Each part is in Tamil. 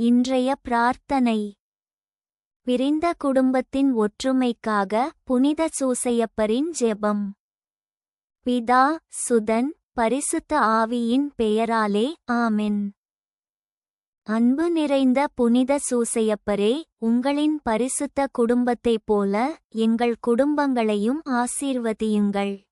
இன்றைய பிரார்த்தனை. பிரிந்த குடும்பத்தின் ஒற்றுமைக்காக புனித சூசையப்பரின் ஜெபம். பிதா சுதன் பரிசுத்த ஆவியின் பெயராலே ஆமென். அன்பு நிறைந்த புனித சூசையப்பரே உங்களின் பரிசுத்த குடும்பத்தைப் போல எங்கள் குடும்பங்களையும் ஆசீர்வதியுங்கள்.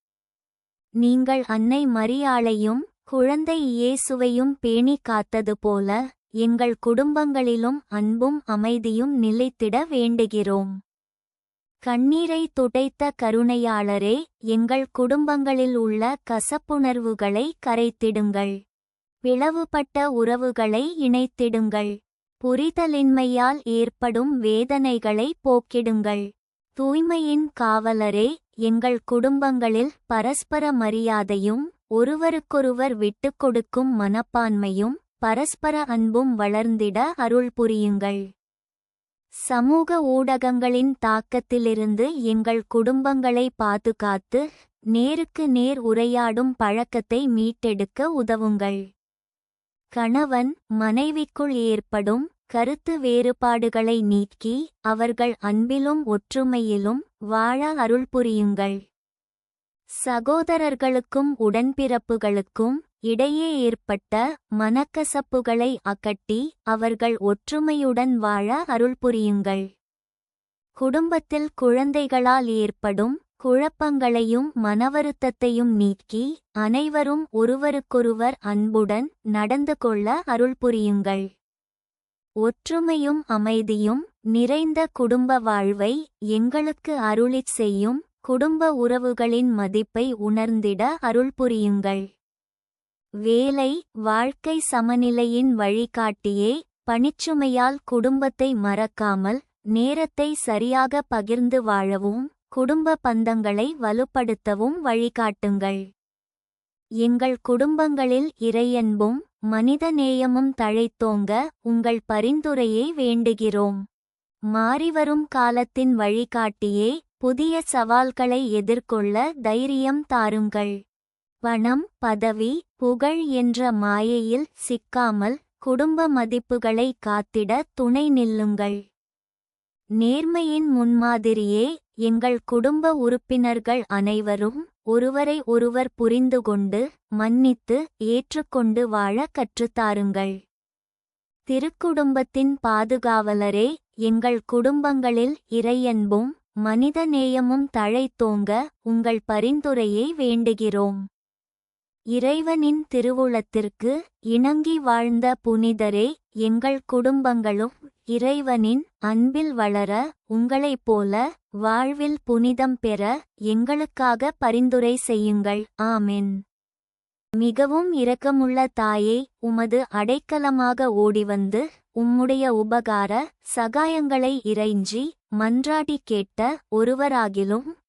நீங்கள் அன்னை மரியாளையும் குழந்தை இயேசுவையும் பேணி காத்தது போல எங்கள் குடும்பங்களிலும் அன்பும் அமைதியும் நிலைத்திட வேண்டுகிறோம். கண்ணீரை துடைத்த கருணையாளரே எங்கள் குடும்பங்களில் உள்ள கசப்புணர்வுகளை கரைத்திடுங்கள். பிளவுபட்ட உறவுகளை இணைத்திடுங்கள். புரிதலின்மையால் ஏற்படும் வேதனைகளை போக்கிடுங்கள். தூய்மையின் காவலரே எங்கள் குடும்பங்களில் பரஸ்பர மரியாதையும் ஒருவருக்கொருவர் விட்டுக் கொடுக்கும் மனப்பான்மையும் பரஸ்பர அன்பும் வளர்ந்திட அருள் புரியுங்கள். சமூக ஊடகங்களின் தாக்கத்திலிருந்து எங்கள் குடும்பங்களை பாதுகாத்து நேருக்கு நேர் உரையாடும் பழக்கத்தை மீட்டெடுக்க உதவுங்கள். கணவன் மனைவிக்குள் ஏற்படும் கருத்து வேறுபாடுகளை நீக்கி அவர்கள் அன்பிலும் ஒற்றுமையிலும் வாழ அருள் புரியுங்கள். சகோதரர்களுக்கும் உடன்பிறப்புகளுக்கும் இடையே ஏற்பட்ட மனக்கசப்புகளை அகட்டி அவர்கள் ஒற்றுமையுடன் வாழ அருள் புரியுங்கள். குடும்பத்தில் குழந்தைகளால் ஏற்படும் குழப்பங்களையும் மனவருத்தத்தையும் நீக்கி அனைவரும் ஒருவருக்கொருவர் அன்புடன் நடந்து கொள்ள அருள் புரியுங்கள். ஒற்றுமையும் அமைதியும் நிறைந்த குடும்ப வாழ்வை எங்களுக்கு அருளிச் செய்யும் குடும்ப உறவுகளின் மதிப்பை உணர்ந்திட அருள் புரியுங்கள். வேலை வாழ்க்கை சமநிலையின் வழிகாட்டியே பணிச்சுமையால் குடும்பத்தை மறக்காமல் நேரத்தை சரியாக பகிர்ந்து வாழவும் குடும்ப பந்தங்களை வலுப்படுத்தவும் வழிகாட்டுங்கள். எங்கள் குடும்பங்களில் இறையன்பும் மனிதநேயமும் தழைத்தோங்க உங்கள் பரிந்துரையை வேண்டுகிறோம். மாறிவரும் காலத்தின் வழிகாட்டியே புதிய சவால்களை எதிர்கொள்ள தைரியம் தாருங்கள். பணம் பதவி புகழ் என்ற மாயையில் சிக்காமல் குடும்ப மதிப்புகளை காத்திட துணை நில்லுங்கள். நேர்மையின் முன்மாதிரியே எங்கள் குடும்ப உறுப்பினர்கள் அனைவரும் ஒருவரை ஒருவர் புரிந்துகொண்டு மன்னித்து ஏற்றுக்கொண்டு வாழ கற்றுத்தாருங்கள். திருக்குடும்பத்தின் பாதுகாவலரே எங்கள் குடும்பங்களில் இறையன்பும் மனிதநேயமும் தழைத்தோங்க உங்கள் பரிந்துரையை வேண்டுகிறோம். இறைவனின் திருவுளத்திற்கு இணங்கி வாழ்ந்த புனிதரே எங்கள் குடும்பங்களும் இறைவனின் அன்பில் வளர உங்களைப் போல வாழ்வில் புனிதம் பெற எங்களுக்காக பரிந்துரை செய்யுங்கள். ஆமென். மிகவும் இரக்கமுள்ள தாயே உமது அடைக்கலமாக ஓடிவந்து உம்முடைய உபகார சகாயங்களை இறைஞ்சி மன்றாடி கேட்ட ஒருவராகிலும்